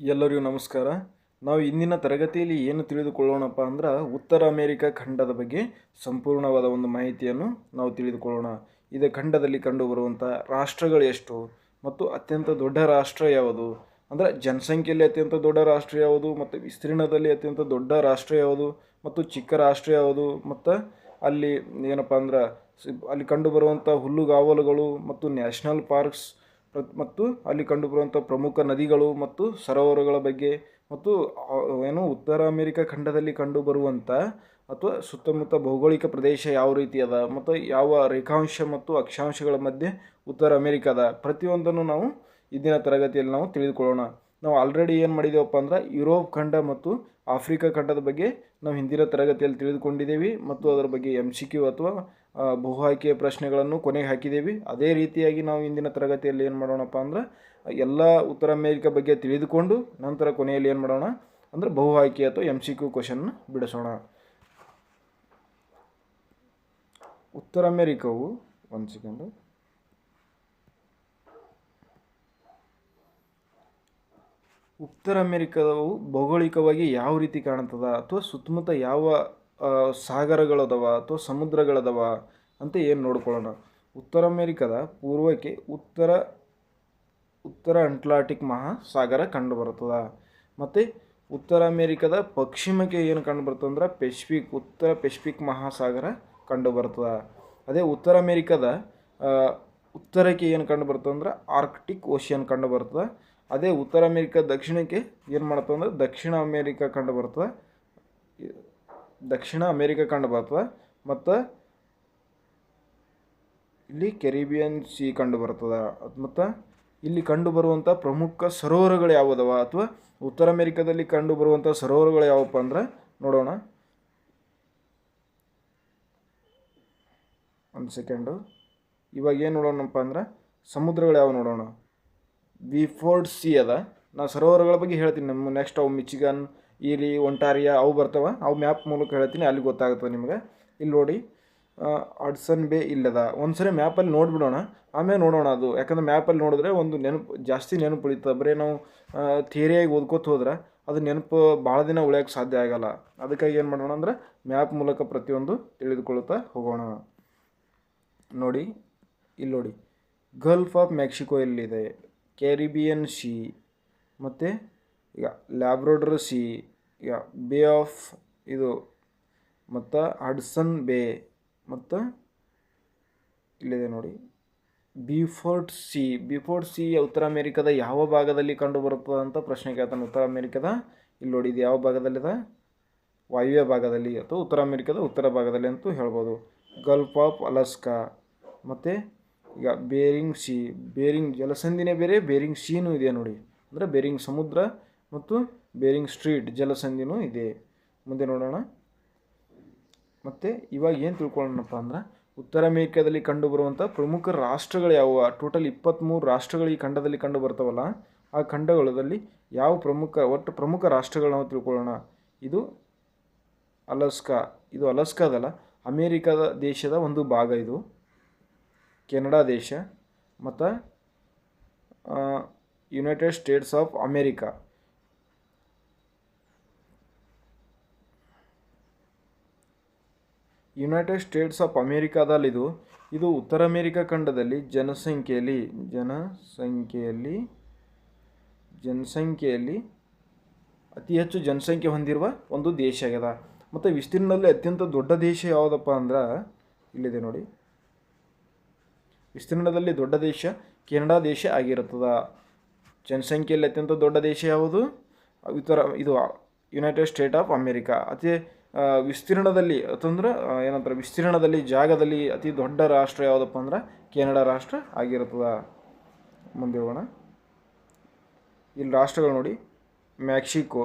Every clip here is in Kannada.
ಎಲ್ಲರಿಗೂ ನಮಸ್ಕಾರ. ನಾವು ಇಂದಿನ ತರಗತಿಯಲ್ಲಿ ಏನು ತಿಳಿದುಕೊಳ್ಳೋಣಪ್ಪ ಅಂದ್ರೆ ಉತ್ತರ ಅಮೆರಿಕ ಖಂಡದ ಬಗ್ಗೆ ಸಂಪೂರ್ಣವಾದ ಒಂದು ಮಾಹಿತಿಯನ್ನು ನಾವು ತಿಳಿದುಕೊಳ್ಳೋಣ. ಇದು ಖಂಡದಲ್ಲಿ ಕಂಡುಬರುವಂಥ ರಾಷ್ಟ್ರಗಳು ಎಷ್ಟು ಮತ್ತು ಅತ್ಯಂತ ದೊಡ್ಡ ರಾಷ್ಟ್ರ ಯಾವುದು? ಅಂದರೆ ಜನಸಂಖ್ಯೆಯಲ್ಲಿ ಅತ್ಯಂತ ದೊಡ್ಡ ರಾಷ್ಟ್ರ ಯಾವುದು ಮತ್ತು ವಿಸ್ತೀರ್ಣದಲ್ಲಿ ಅತ್ಯಂತ ದೊಡ್ಡ ರಾಷ್ಟ್ರ ಯಾವುದು ಮತ್ತು ಚಿಕ್ಕ ರಾಷ್ಟ್ರ ಯಾವುದು ಮತ್ತು ಅಲ್ಲಿ ಏನಪ್ಪ ಅಂದ್ರೆ ಅಲ್ಲಿ ಕಂಡುಬರುವಂಥ ಹುಲ್ಲುಗಾವಲುಗಳು ಮತ್ತು ನ್ಯಾಷನಲ್ ಪಾರ್ಕ್ಸ್ ಮತ್ತು ಅಲ್ಲಿ ಕಂಡುಬರುವಂಥ ಪ್ರಮುಖ ನದಿಗಳು ಮತ್ತು ಸರೋವರಗಳ ಬಗ್ಗೆ ಮತ್ತು ಏನು ಉತ್ತರ ಅಮೆರಿಕ ಖಂಡದಲ್ಲಿ ಕಂಡುಬರುವಂಥ ಅಥವಾ ಸುತ್ತಮುತ್ತ ಭೌಗೋಳಿಕ ಪ್ರದೇಶ ಯಾವ ರೀತಿ ಅದ ಮತ್ತು ಯಾವ ರೇಖಾಂಶ ಮತ್ತು ಅಕ್ಷಾಂಶಗಳ ಮಧ್ಯೆ ಉತ್ತರ ಅಮೆರಿಕದ ಪ್ರತಿಯೊಂದನ್ನು ನಾವು ಇಂದಿನ ತರಗತಿಯಲ್ಲಿ ನಾವು ತಿಳಿದುಕೊಳ್ಳೋಣ. ನಾವು ಆಲ್ರೆಡಿ ಏನು ಮಾಡಿದ್ದೇವಪ್ಪ ಅಂದ್ರೆ ಯುರೋಪ್ ಖಂಡ ಮತ್ತು ಆಫ್ರಿಕಾ ಖಂಡದ ಬಗ್ಗೆ ನಾವು ಹಿಂದಿನ ತರಗತಿಯಲ್ಲಿ ತಿಳಿದುಕೊಂಡಿದ್ದೇವೆ ಮತ್ತು ಅದರ ಬಗ್ಗೆ ಎಂ ಸಿ ಕ್ಯೂ ಅಥವಾ ಆ, ಬಹು ಆಯ್ಕೆಯ ಪ್ರಶ್ನೆಗಳನ್ನು ಕೊನೆಗೆ ಹಾಕಿದ್ದೇವೆ. ಅದೇ ರೀತಿಯಾಗಿ ನಾವು ಇಂದಿನ ತರಗತಿಯಲ್ಲಿ ಏನು ಮಾಡೋಣಪ್ಪ ಅಂದ್ರೆ ಎಲ್ಲ ಉತ್ತರ ಅಮೇರಿಕ ಬಗ್ಗೆ ತಿಳಿದುಕೊಂಡು ನಂತರ ಕೊನೆಯಲ್ಲಿ ಏನು ಮಾಡೋಣ ಅಂದರೆ ಬಹು ಆಯ್ಕೆ ಅಥವಾ ಎಂ ಸಿ ಕ್ಯೂ ಕ್ವಶನ್ ಬಿಡಿಸೋಣ. ಉತ್ತರ ಅಮೇರಿಕವು ಒಂದು ಸೆಕೆಂಡು ಉತ್ತರ ಅಮೆರಿಕವು ಭೌಗೋಳಿಕವಾಗಿ ಯಾವ ರೀತಿ ಕಾಣ್ತದ? ಅಥವಾ ಸುತ್ತಮುತ್ತ ಯಾವ ಸಾಗರಗಳದವ ಅಥವಾ ಸಮುದ್ರಗಳದವ ಅಂತ ಏನು ನೋಡ್ಕೊಳ್ಳೋಣ? ಉತ್ತರ ಅಮೆರಿಕದ ಪೂರ್ವಕ್ಕೆ ಉತ್ತರ ಉತ್ತರ ಅಂಟ್ಲಾಂಟಿಕ್ ಮಹಾಸಾಗರ ಕಂಡುಬರುತ್ತದ. ಮತ್ತು ಉತ್ತರ ಅಮೆರಿಕದ ಪಶ್ಚಿಮಕ್ಕೆ ಏನು ಕಂಡು ಅಂದ್ರೆ ಪೆಸಿಫಿಕ್, ಉತ್ತರ ಪೆಸಿಫಿಕ್ ಮಹಾಸಾಗರ ಕಂಡುಬರ್ತದ ಅದೇ ಉತ್ತರ ಅಮೆರಿಕದ ಉತ್ತರಕ್ಕೆ ಏನು ಕಂಡು ಅಂದ್ರೆ ಆರ್ಕ್ಟಿಕ್ ಓಷಿಯನ್ ಕಂಡುಬರ್ತದೆ ಅದೇ ಉತ್ತರ ಅಮೇರಿಕಾ ದಕ್ಷಿಣಕ್ಕೆ ಏನು ಮಾಡುತ್ತೆ ಅಂದರೆ ದಕ್ಷಿಣ ಅಮೇರಿಕ ಕಂಡುಬರ್ತದೆ ದಕ್ಷಿಣ ಅಮೇರಿಕ ಕಂಡುಬರ್ತದೆ ಮತ್ತು ಇಲ್ಲಿ ಕೆರಿಬಿಯನ್ ಸಿ ಕಂಡು ಬರ್ತದೆ. ಮತ್ತು ಇಲ್ಲಿ ಕಂಡುಬರುವಂಥ ಪ್ರಮುಖ ಸರೋವರಗಳು ಯಾವುದವ ಅಥವಾ ಉತ್ತರ ಅಮೆರಿಕಾದಲ್ಲಿ ಕಂಡು ಬರುವಂಥ ಸರೋವರಗಳು ಯಾವಪ್ಪ ಅಂದ್ರೆ ನೋಡೋಣ. ಒಂದು ಸೆಕೆಂಡು ಇವಾಗ ಏನು ನೋಡೋಣಪ್ಪ ಅಂದ್ರೆ ಸಮುದ್ರಗಳು ಯಾವ ನೋಡೋಣ. ವಿಫೋರ್ಡ್ ಸಿ ಅದ. ನಾ ಸರೋವರಗಳ ಬಗ್ಗೆ ಹೇಳ್ತೀನಿ. ನಮ್ಮ ನೆಕ್ಸ್ಟ್ ಅವು ಮಿಚಿಗನ್ ಈರಿ ಒಂಟಾರಿಯಾ ಅವು ಬರ್ತವೆ. ಅವು ಮ್ಯಾಪ್ ಮೂಲಕ ಹೇಳ್ತೀನಿ. ಅಲ್ಲಿ ಗೊತ್ತಾಗುತ್ತೆ ನಿಮಗೆ. ಇಲ್ಲಿ ನೋಡಿ ಅಡ್ಸನ್ ಬೇ ಇಲ್ಲದ ಒಂದು ಸರಿ ಮ್ಯಾಪಲ್ಲಿ ನೋಡಿಬಿಡೋಣ. ಆಮೇಲೆ ನೋಡೋಣ ಅದು. ಯಾಕಂದ್ರೆ ಮ್ಯಾಪಲ್ಲಿ ನೋಡಿದ್ರೆ ಒಂದು ನೆನಪು, ಜಾಸ್ತಿ ನೆನಪು ಉಳಿತದೆ. ಬರೀ ನಾವು ಥಿಯರಿಯಾಗಿ ಓದ್ಕೋತ ಹೋದ್ರೆ ಅದು ನೆನಪು ಭಾಳ ದಿನ ಉಳಿಯೋಕ್ಕೆ ಸಾಧ್ಯ ಆಗಲ್ಲ. ಅದಕ್ಕಾಗಿ ಏನು ಮಾಡೋಣ ಅಂದ್ರೆ ಮ್ಯಾಪ್ ಮೂಲಕ ಪ್ರತಿಯೊಂದು ತಿಳಿದುಕೊಳ್ಳುತ್ತಾ ಹೋಗೋಣ. ನೋಡಿ, ಇಲ್ಲಿ ನೋಡಿ. ಗಲ್ಫ್ ಆಫ್ ಮೆಕ್ಸಿಕೋ ಎಲ್ಲಿದೆ? ಕ್ಯಾರಿಬಿಯನ್ ಸಿ ಮತ್ತು ಈಗ ಲ್ಯಾಬ್ರೋಡರ್ ಸಿ ಈಗ ಬೇ ಆಫ್ ಇದು ಮತ್ತು ಹಡ್ಸನ್ ಬೇ ಮತ್ತು ಇಲ್ಲಿದೆ ನೋಡಿ. ಬಿಫೋರ್ಟ್ ಸಿ ಬಿಫೋರ್ಟ್ ಸಿ ಉತ್ತರ ಅಮೆರಿಕದ ಯಾವ ಭಾಗದಲ್ಲಿ ಕಂಡುಬರುತ್ತದೆ ಅಂತ ಪ್ರಶ್ನೆ ಕೇಳ್ತಾನೆ. ಉತ್ತರ ಅಮೆರಿಕದ ಇಲ್ಲಿ ನೋಡಿ ಇದು ಯಾವ ಭಾಗದಲ್ಲಿದೆ? ವಾಯುವ್ಯ ಭಾಗದಲ್ಲಿ ಅಥವಾ ಉತ್ತರ ಅಮೆರಿಕದ ಉತ್ತರ ಭಾಗದಲ್ಲಿ ಅಂತೂ ಹೇಳ್ಬೋದು. ಗಲ್ಫ್ ಆಫ್ ಅಲಸ್ಕಾ ಮತ್ತು ಈಗ ಬೇರಿಂಗ್ ಸಿ ಬೇರಿಂಗ್ ಜಲಸಂಧಿನೇ ಬೇರೆ ಬೇರಿಂಗ್ ಸೀನೂ ಇದೆ ನೋಡಿ. ಅಂದರೆ ಬೇರಿಂಗ್ ಸಮುದ್ರ ಮತ್ತು ಬೇರಿಂಗ್ ಸ್ಟ್ರೀಟ್ ಜಲಸಂಧಿನೂ ಇದೆ. ಮುಂದೆ ನೋಡೋಣ. ಮತ್ತು ಇವಾಗ ಏನು ತಿಳ್ಕೊಳ್ಳೋಣಪ್ಪ ಅಂದ್ರೆ ಉತ್ತರ ಅಮೇರಿಕಾದಲ್ಲಿ ಕಂಡುಬರುವಂಥ ಪ್ರಮುಖ ರಾಷ್ಟ್ರಗಳು ಯಾವುವು? ಟೋಟಲ್ ಇಪ್ಪತ್ತ್ಮೂರು ರಾಷ್ಟ್ರಗಳು ಈ ಖಂಡದಲ್ಲಿ ಕಂಡು ಬರ್ತಾವಲ್ಲ ಆ ಖಂಡಗಳಲ್ಲಿ ಯಾವ ಪ್ರಮುಖ, ಒಟ್ಟು ಪ್ರಮುಖ ರಾಷ್ಟ್ರಗಳು ನಾವು ತಿಳ್ಕೊಳ್ಳೋಣ? ಇದು ಅಲಸ್ಕಾ. ಇದು ಅಲಸ್ಕಾದಲ್ಲ, ಅಮೇರಿಕಾದ ದೇಶದ ಒಂದು ಭಾಗ ಇದು. ಕೆನಡಾ ದೇಶ, ಮತ್ತು United States of America United States of ಅಮೇರಿಕಾದಲ್ಲಿದು ಇದು ಉತ್ತರ ಅಮೇರಿಕಾ ಖಂಡದಲ್ಲಿ ಜನಸಂಖ್ಯೆಯಲ್ಲಿ ಜನಸಂಖ್ಯೆಯಲ್ಲಿ ಜನಸಂಖ್ಯೆಯಲ್ಲಿ ಅತಿ ಹೆಚ್ಚು ಜನಸಂಖ್ಯೆ ಹೊಂದಿರುವ ಒಂದು ದೇಶ ಆಗ್ಯದ. ಮತ್ತು ವಿಸ್ತೀರ್ಣದಲ್ಲಿ ಅತ್ಯಂತ ದೊಡ್ಡ ದೇಶ ಯಾವುದಪ್ಪ ಅಂದ್ರೆ, ಇಲ್ಲಿದೆ ನೋಡಿ. ವಿಸ್ತೀರ್ಣದಲ್ಲಿ ದೊಡ್ಡ ದೇಶ, ಕೆನಡಾ ದೇಶ ಆಗಿರುತ್ತದೆ. ಜನಸಂಖ್ಯೆಯಲ್ಲಿ ಅತ್ಯಂತ ದೊಡ್ಡ ದೇಶ ಯಾವುದು? ಇತರ ಇದು ಯುನೈಟೆಡ್ ಸ್ಟೇಟ್ ಆಫ್ ಅಮೇರಿಕಾ ಅತಿ ವಿಸ್ತೀರ್ಣದಲ್ಲಿ, ಅಂತಂದ್ರೆ ಏನಂತಾರೆ, ವಿಸ್ತೀರ್ಣದಲ್ಲಿ, ಜಾಗದಲ್ಲಿ ಅತಿ ದೊಡ್ಡ ರಾಷ್ಟ್ರ ಯಾವುದಪ್ಪ ಅಂದ್ರೆ, ಕೆನಡಾ ರಾಷ್ಟ್ರ ಆಗಿರುತ್ತದೆ. ಮುಂದೆ ಹೋಗೋಣ ಇಲ್ಲಿ ರಾಷ್ಟ್ರಗಳು ನೋಡಿ. Mexico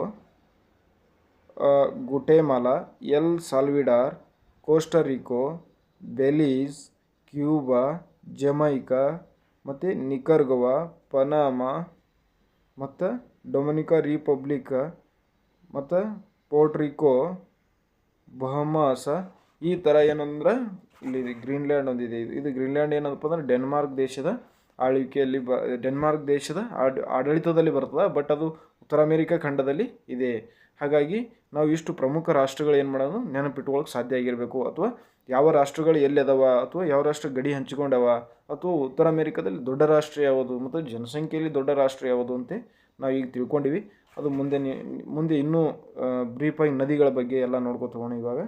Guatemala El Salvador Costa Rica Belize, Cuba Jamaica, ಮತ್ತು ನಿಕರ್ಗವಾ, ಪನಾಮ, ಮತ್ತು ಡೊಮಿನಿಕಾ ರಿಪಬ್ಲಿಕ್, ಮತ್ತು ಪೋರ್ಟ್ರಿಕೋ ಬಹಮಾಸ ಈ ಥರ ಏನಂದ್ರೆ ಇಲ್ಲಿ ಗ್ರೀನ್ಲ್ಯಾಂಡ್ ಒಂದಿದೆ. ಇದು ಗ್ರೀನ್ಲ್ಯಾಂಡ್ ಏನಪ್ಪ ಅಂದ್ರೆ ಡೆನ್ಮಾರ್ಕ್ ದೇಶದ ಆಳ್ವಿಕೆಯಲ್ಲಿ ಬ, ಡೆನ್ಮಾರ್ಕ್ ದೇಶದ ಆಡ್, ಆಡಳಿತದಲ್ಲಿ ಬರ್ತದೆ, ಬಟ್ ಅದು ಉತ್ತರ ಅಮೇರಿಕಾ ಖಂಡದಲ್ಲಿ ಇದೆ. ಹಾಗಾಗಿ ನಾವು ಇಷ್ಟು ಪ್ರಮುಖ ರಾಷ್ಟ್ರಗಳು ಏನು ಮಾಡೋದು ನೆನಪಿಟ್ಕೊಳ್ಳೋಕೆ ಸಾಧ್ಯ ಆಗಿರಬೇಕು, ಅಥವಾ ಯಾವ ರಾಷ್ಟ್ರಗಳು ಎಲ್ಲಿ ಅದಾವ ಅಥವಾ ಯಾವ ರಾಷ್ಟ್ರ ಗಡಿ ಹಂಚಿಕೊಂಡವ ಅಥವಾ ಉತ್ತರ ಅಮೆರಿಕಾದಲ್ಲಿ ದೊಡ್ಡ ರಾಷ್ಟ್ರ ಯಾವುದು ಮತ್ತು ಜನಸಂಖ್ಯೆಯಲ್ಲಿ ದೊಡ್ಡ ರಾಷ್ಟ್ರ ಯಾವುದು ಅಂತ ನಾವು ಈಗ ತಿಳ್ಕೊಂಡಿವಿ. ಅದು ಮುಂದೆ ಮುಂದೆ ಇನ್ನೂ ಬ್ರೀಫಾಗಿ ನದಿಗಳ ಬಗ್ಗೆ ಎಲ್ಲ ನೋಡ್ಕೊತ ಹೋಗೋಣ ಇವಾಗ.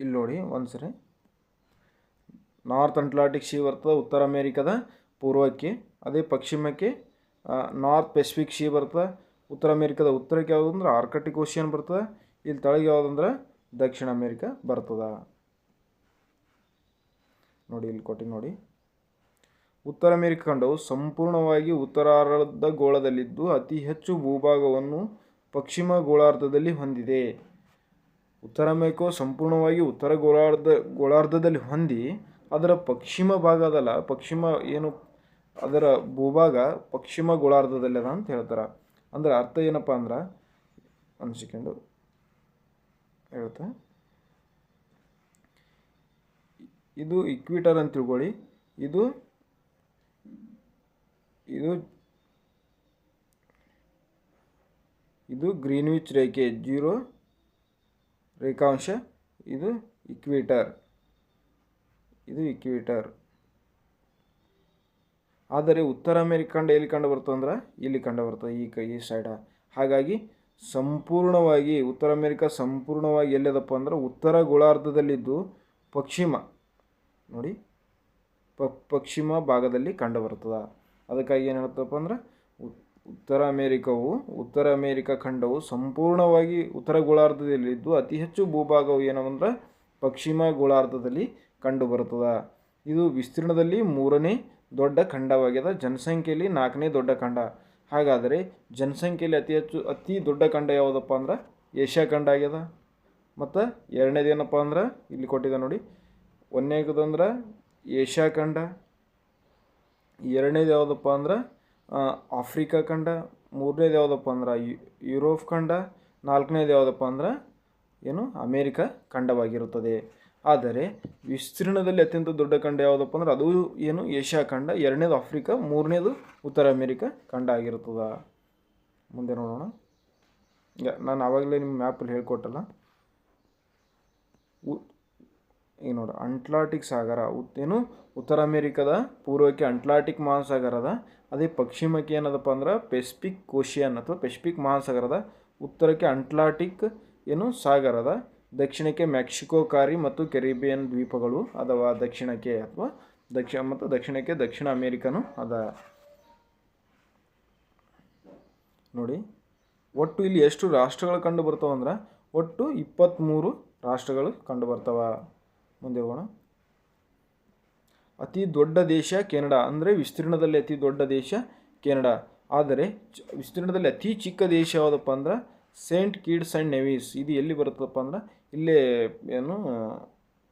ಇಲ್ಲಿ ನೋಡಿ ಒಂದ್ಸರಿ. ನಾರ್ತ್ ಅಂಟ್ಲಾಂಟಿಕ್ ಸೀ ಬರ್ತದೆ, ಉತ್ತರ ಅಮೇರಿಕಾದ ಪೂರ್ವಕ್ಕೆ, ಅದೇ ಪಶ್ಚಿಮಕ್ಕೆ ನಾರ್ತ್ ಪೆಸಿಫಿಕ್ ಸೀ ಬರ್ತದೆ, ಉತ್ತರ ಅಮೇರಿಕಾದ ಉತ್ತರಕ್ಕೆ ಯಾವುದು ಅಂದ್ರೆ ಆರ್ಕಟಿಕ್ ಓಷಿಯನ್ ಬರ್ತದೆ ಇಲ್ಲಿ ತಳಗೆ ಯಾವುದಂದ್ರೆ ದಕ್ಷಿಣ ಅಮೇರಿಕಾ ಬರ್ತದ. ನೋಡಿ, ಇಲ್ಲಿ ಕೊಟ್ಟಿ ನೋಡಿ. ಉತ್ತರ ಅಮೇರಿಕ ಖಂಡವು ಸಂಪೂರ್ಣವಾಗಿ ಉತ್ತರಾರ್ಧ ಗೋಳದಲ್ಲಿದ್ದು ಅತಿ ಹೆಚ್ಚು ಭೂಭಾಗವನ್ನು ಪಶ್ಚಿಮ ಗೋಳಾರ್ಧದಲ್ಲಿ ಹೊಂದಿದೆ. ಉತ್ತರ ಅಮೇರಿಕವು ಸಂಪೂರ್ಣವಾಗಿ ಉತ್ತರ ಗೋಳಾರ್ಧ, ಗೋಳಾರ್ಧದಲ್ಲಿ ಹೊಂದಿ ಅದರ ಪಶ್ಚಿಮ ಭಾಗ ಅದಲ್ಲ ಪಶ್ಚಿಮ ಏನು, ಅದರ ಭೂಭಾಗ ಪಶ್ಚಿಮ ಗೋಳಾರ್ಧದಲ್ಲಿ ಅದ ಅಂತ ಹೇಳ್ತಾರೆ. ಅಂದ್ರೆ ಅರ್ಥ ಏನಪ್ಪ ಅಂದ್ರೆ, ಒಂದು ಸೆಕೆಂಡು ಹೇಳ್ತಾ ಇದು ಇಕ್ವಿಟರ್ ಅಂತ ತಿಳ್ಕೊಳ್ಳಿ. ಇದು ಇದು ಇದು ಗ್ರೀನ್ವಿಚ್ ರೇಖೆ ಜೀರೋ ರೇಖಾಂಶ. ಇದು ಇಕ್ವಿಟರ್ ಇದು ಇಕ್ವಿಟರ್ ಆದರೆ ಉತ್ತರ ಅಮೇರಿಕ ಖಂಡ ಎಲ್ಲಿ ಕಂಡು ಬರ್ತದೆ ಅಂದ್ರೆ ಇಲ್ಲಿ ಕಂಡು ಬರ್ತದೆ ಈ ಕೈ, ಈ ಸೈಡ ಹಾಗಾಗಿ ಸಂಪೂರ್ಣವಾಗಿ, ಉತ್ತರ ಅಮೇರಿಕ ಸಂಪೂರ್ಣವಾಗಿ ಎಲ್ಲಿದಪ್ಪ ಅಂದ್ರೆ ಉತ್ತರ ಗೋಳಾರ್ಧದಲ್ಲಿದ್ದು ಪಶ್ಚಿಮ. ನೋಡಿ, ಪ, ಪಶ್ಚಿಮ ಭಾಗದಲ್ಲಿ ಕಂಡುಬರ್ತದೆ ಅದಕ್ಕಾಗಿ ಏನು ಹೇಳ್ತಪ್ಪ ಅಂದ್ರೆ ಉತ್- ಉತ್ತರ ಅಮೇರಿಕವು, ಉತ್ತರ ಅಮೇರಿಕ ಖಂಡವು ಸಂಪೂರ್ಣವಾಗಿ ಉತ್ತರ ಗೋಳಾರ್ಧದಲ್ಲಿದ್ದು ಅತಿ ಹೆಚ್ಚು ಭೂಭಾಗವು ಏನವಂದ್ರೆ ಪಶ್ಚಿಮ ಗೋಳಾರ್ಧದಲ್ಲಿ ಕಂಡುಬರುತ್ತದೆ. ಇದು ವಿಸ್ತೀರ್ಣದಲ್ಲಿ ಮೂರನೇ ದೊಡ್ಡ ಖಂಡವಾಗ್ಯದ. ಜನಸಂಖ್ಯೆಯಲ್ಲಿ ನಾಲ್ಕನೇ ದೊಡ್ಡ ಖಂಡ. ಹಾಗಾದರೆ ಜನಸಂಖ್ಯೆಯಲ್ಲಿ ಅತಿ ಹೆಚ್ಚು, ಅತಿ ದೊಡ್ಡ ಖಂಡ ಯಾವುದಪ್ಪ ಅಂದ್ರೆ ಏಷ್ಯಾ ಖಂಡ ಆಗ್ಯದ. ಮತ್ತು ಎರಡನೇದು ಏನಪ್ಪ ಅಂದ್ರೆ ಇಲ್ಲಿ ಕೊಟ್ಟಿದೆ ನೋಡಿ ಒಂದನೇದಂದ್ರೆ ಏಷ್ಯಾ ಖಂಡ, ಎರಡನೇದು ಯಾವುದಪ್ಪ ಅಂದ್ರೆ ಆಫ್ರಿಕಾ ಖಂಡ, ಮೂರನೇದು ಯಾವುದಪ್ಪ ಅಂದ್ರೆ ಯುರೋಪ್ ಖಂಡ, ನಾಲ್ಕನೇದು ಯಾವುದಪ್ಪ ಅಂದ್ರೆ ಏನು, ಅಮೇರಿಕಾ ಖಂಡವಾಗಿರುತ್ತದೆ. ಆದರೆ ವಿಸ್ತೀರ್ಣದಲ್ಲಿ ಅತ್ಯಂತ ದೊಡ್ಡ ಖಂಡ ಯಾವುದಪ್ಪ ಅಂದ್ರೆ ಅದು ಏನು ಏಷ್ಯಾ ಖಂಡ, ಎರಡನೇದು ಆಫ್ರಿಕಾ, ಮೂರನೇದು ಉತ್ತರ ಅಮೇರಿಕ ಖಂಡ ಆಗಿರ್ತದ. ಮುಂದೆ ನೋಡೋಣ. ನಾನು ಆವಾಗಲೇ ನಿಮ್ಮ ಮ್ಯಾಪಲ್ಲಿ ಹೇಳ್ಕೊಟ್ಟಲ್ಲ. ಉ, ಈಗ ಅಂಟ್ಲಾಂಟಿಕ್ ಸಾಗರ ಏನು ಉತ್ತರ ಅಮೇರಿಕದ ಪೂರ್ವಕ್ಕೆ ಅಂಟ್ಲಾಂಟಿಕ್ ಮಹಾಸಾಗರ ಅದ ಪಶ್ಚಿಮಕ್ಕೆ ಏನದಪ್ಪ ಅಂದ್ರೆ ಪೆಸಿಫಿಕ್ ಕೋಶಿಯನ್ ಅಥವಾ ಪೆಸಿಫಿಕ್ ಮಹಾಸಾಗರದ ಉತ್ತರಕ್ಕೆ ಅಂಟ್ಲಾಂಟಿಕ್ ಏನು ಸಾಗರದ ದಕ್ಷಿಣಕ್ಕೆ ಮೆಕ್ಸಿಕೋ, ಕಾರಿ ಮತ್ತು ಕೆರಿಬಿಯನ್ ದ್ವೀಪಗಳು, ಅಥವಾ ದಕ್ಷಿಣಕ್ಕೆ ಅಥವಾ ದಕ್ಷಿಣ ಮತ್ತು ದಕ್ಷಿಣಕ್ಕೆ ದಕ್ಷಿಣ ಅಮೇರಿಕನು ಅದ. ನೋಡಿ, ಒಟ್ಟು ಇಲ್ಲಿ ಎಷ್ಟು ರಾಷ್ಟ್ರಗಳು ಕಂಡು ಬರ್ತಾವೆ ಅಂದ್ರೆ, ಒಟ್ಟು ಇಪ್ಪತ್ತ್ಮೂರು ರಾಷ್ಟ್ರಗಳು ಕಂಡು ಬರ್ತಾವ. ಮುಂದೆ ಹೋಗೋಣ. ಅತಿ ದೊಡ್ಡ ದೇಶ ಕೆನಡಾ, ಅಂದರೆ ವಿಸ್ತೀರ್ಣದಲ್ಲಿ ಅತಿ ದೊಡ್ಡ ದೇಶ ಕೆನಡಾ. ಆದರೆ ವಿಸ್ತೀರ್ಣದಲ್ಲಿ ಅತಿ ಚಿಕ್ಕ ದೇಶ ಯಾವುದಪ್ಪ ಅಂದ್ರೆ, ಸೇಂಟ್ ಕಿಡ್ಸ್ ಆ್ಯಂಡ್ ನೆವೀಸ್. ಇದು ಎಲ್ಲಿ ಬರುತ್ತಪ್ಪ ಅಂದ್ರೆ ಇಲ್ಲೇ ಏನು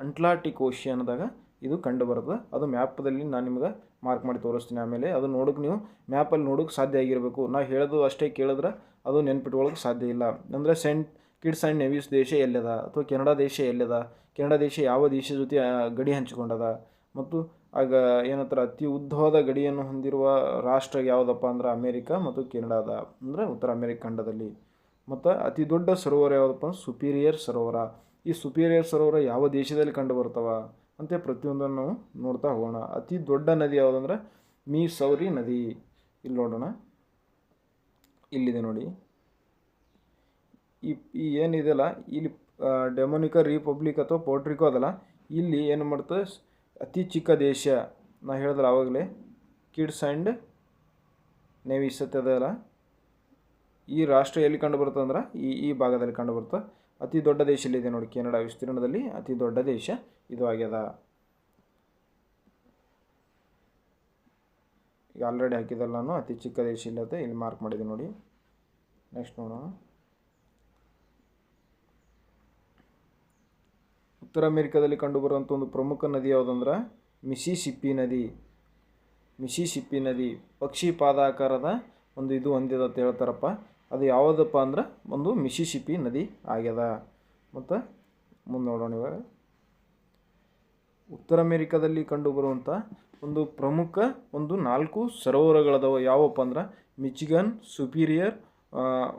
ಅಂಟ್ಲಾಟಿಕ್ ಓಷಿಯನ್ದಾಗ ಇದು ಕಂಡು ಬರ್ತದೆ ಅದು ಮ್ಯಾಪ್ದಲ್ಲಿ ನಾನು ನಿಮ್ಗೆ ಮಾರ್ಕ್ ಮಾಡಿ ತೋರಿಸ್ತೀನಿ. ಆಮೇಲೆ ಅದು ನೋಡೋಕೆ ನೀವು ಮ್ಯಾಪಲ್ಲಿ ನೋಡೋಕೆ ಸಾಧ್ಯ ಆಗಿರಬೇಕು. ನಾ ಹೇಳೋದು ಅಷ್ಟೇ ಕೇಳಿದ್ರೆ ಅದು ನೆನ್ಪಿಟ್ಕೊಳ್ಳೋಕೆ ಸಾಧ್ಯ ಇಲ್ಲ. ಅಂದರೆ ಸೆಂಟ್ ಕಿಡ್ಸ್ ಆ್ಯಂಡ್ ನೆವೀಸ್ ದೇಶ ಎಲ್ಲಿದ? ಅಥವಾ ಕೆನಡಾ ದೇಶ ಎಲ್ಲಿದೆ? ಕೆನಡಾ ದೇಶ ಯಾವ ದೇಶ ಜೊತೆ ಗಡಿ ಹಂಚಿಕೊಂಡದ? ಮತ್ತು ಆಗ ಏನಂತಾರೆ ಅತಿ ಉದ್ದವಾದ ಗಡಿಯನ್ನು ಹೊಂದಿರುವ ರಾಷ್ಟ್ರ ಯಾವುದಪ್ಪ ಅಂದ್ರೆ ಅಮೇರಿಕಾ ಮತ್ತು ಕೆನಡಾದ. ಅಂದರೆ ಉತ್ತರ ಅಮೇರಿಕ ಖಂಡದಲ್ಲಿ. ಮತ್ತು ಅತಿ ದೊಡ್ಡ ಸರೋವರ ಯಾವುದಪ್ಪ? ಸುಪೀರಿಯರ್ ಸರೋವರ. ಈ ಸುಪೀರಿಯರ್ ಸರೋವರ ಯಾವ ದೇಶದಲ್ಲಿ ಕಂಡು ಬರ್ತಾವ ಅಂತ ಪ್ರತಿಯೊಂದನ್ನು ನಾವು ನೋಡ್ತಾ ಹೋಗೋಣ. ಅತಿ ದೊಡ್ಡ ನದಿ ಯಾವುದಂದ್ರೆ? ಮೀಸೌರಿ ನದಿ. ಇಲ್ಲಿ ನೋಡೋಣ. ಇಲ್ಲಿದೆ ನೋಡಿ. ಈ ಈ ಏನಿದೆಯಲ್ಲ? ಇಲ್ಲಿ ಡೆಮೋನಿಕಾ ರಿಪಬ್ಲಿಕ್ ಅಥವಾ ಪೋರ್ಟ್ರಿಕೋ ಅದಲ್ಲ? ಇಲ್ಲಿ ಏನು ಮಾಡ್ತದೆ? ಅತಿ ಚಿಕ್ಕ ದೇಶ. ನಾ ಹೇಳಿದ್ರೆ ಆವಾಗಲೇ. ಕಿಡ್ಸ್ ಆ್ಯಂಡ್ ನೆವೀಸ್ ಅದಲ್ಲ ಈ ರಾಷ್ಟ್ರ ಎಲ್ಲಿ ಕಂಡು ಬರುತ್ತಂದ್ರೆ ಈ ಈ ಭಾಗದಲ್ಲಿ ಕಂಡು ಬರುತ್ತೆ ಅತಿ ದೊಡ್ಡ ದೇಶ ಇಲ್ಲಿದೆ ನೋಡಿ ಕೆನಡಾ ವಿಸ್ತೀರ್ಣದಲ್ಲಿ ಅತಿ ದೊಡ್ಡ ದೇಶ ಇದು ಆಗ್ಯದ. ಈಗ ಆಲ್ರೆಡಿ ಹಾಕಿದಲ್ಲ ಅತಿ ಚಿಕ್ಕ ದೇಶ ಇಲ್ಲದೆ ಇಲ್ಲಿ ಮಾರ್ಕ್ ಮಾಡಿದೆ ನೋಡಿ. ನೆಕ್ಸ್ಟ್ ನೋಡೋಣ. ಉತ್ತರ ಅಮೆರಿಕದಲ್ಲಿ ಕಂಡುಬರುವಂಥ ಒಂದು ಪ್ರಮುಖ ನದಿ ಯಾವುದಂದ್ರೆ ಮಿಸಿಸಿಪ್ಪಿ ನದಿ. ಮಿಸಿಸಿಪ್ಪಿ ನದಿ ಪಕ್ಷಿ ಪಾದಾಕಾರದ ಒಂದು ಇದು ಹೊಂದಿದೆ ಅಂತ ಹೇಳ್ತಾರಪ್ಪ. ಅದು ಯಾವುದಪ್ಪ ಅಂದ್ರೆ ಒಂದು ಮಿಸಿಸಿಪಿ ನದಿ ಆಗ್ಯದ. ಮತ್ತು ಮುಂದೆ ನೋಡೋಣ ಇವಾಗ. ಉತ್ತರ ಅಮೇರಿಕಾದಲ್ಲಿ ಕಂಡುಬರುವಂಥ ಒಂದು ಪ್ರಮುಖ ಒಂದು ನಾಲ್ಕು ಸರೋವರಗಳದಾವ ಯಾವಪ್ಪ ಅಂದ್ರೆ ಮಿಚಿಗನ್, ಸುಪೀರಿಯರ್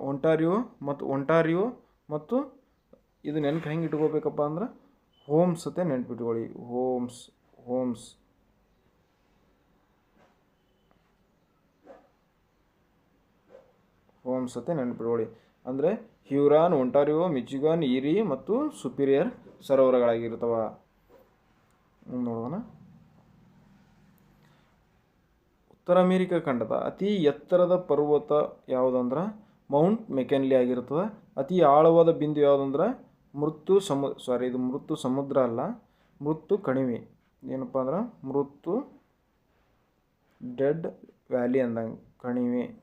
ಒಂಟಾರಿಯೋ ಮತ್ತು ಒಂಟಾರಿಯೋ ಮತ್ತು ಇದು ನೆನಪು ಹೆಂಗೆ ಇಟ್ಕೋಬೇಕಪ್ಪ ಅಂದ್ರೆ ಹೋಮ್ಸ್ ಅಂತ ನೆನ್ಪಿಟ್ಕೊಳ್ಳಿ ಹೋಮ್ಸ್ ಹೋಮ್ಸ್. ಹೋಮ್ಸ್ ಅಂತ ನೆನಪಿಟ್ಕೊಳ್ಳಿ ಅಂದರೆ ಹ್ಯೂರಾನ್ ಒಂಟಾರಿಯೋ, ಮಿಚಿಗನ್, ಈರಿ ಮತ್ತು ಸುಪೀರಿಯರ್ ಸರೋವರಗಳಾಗಿರ್ತವೆ. ನೋಡೋಣ. ಉತ್ತರ ಅಮೇರಿಕಾ ಖಂಡದ ಅತಿ ಎತ್ತರದ ಪರ್ವತ ಯಾವುದಂದ್ರೆ? ಮೌಂಟ್ ಮೆಕೆನ್ಲಿ ಆಗಿರ್ತದೆ. ಅತಿ ಆಳವಾದ ಬಿಂದು ಯಾವುದಂದ್ರೆ? ಮೃತ್ಯು ಸಮು ಸಾರಿ ಇದು ಮೃತ್ಯು ಸಮುದ್ರ ಅಲ್ಲ. ಮೃತ್ಯು ಕಣಿವೆ. ಏನಪ್ಪ ಅಂದ್ರೆ? ಮೃತ್ಯು ಡೆಡ್ ವ್ಯಾಲಿ ಅಂದಂಗೆ ಕಣಿವೆ.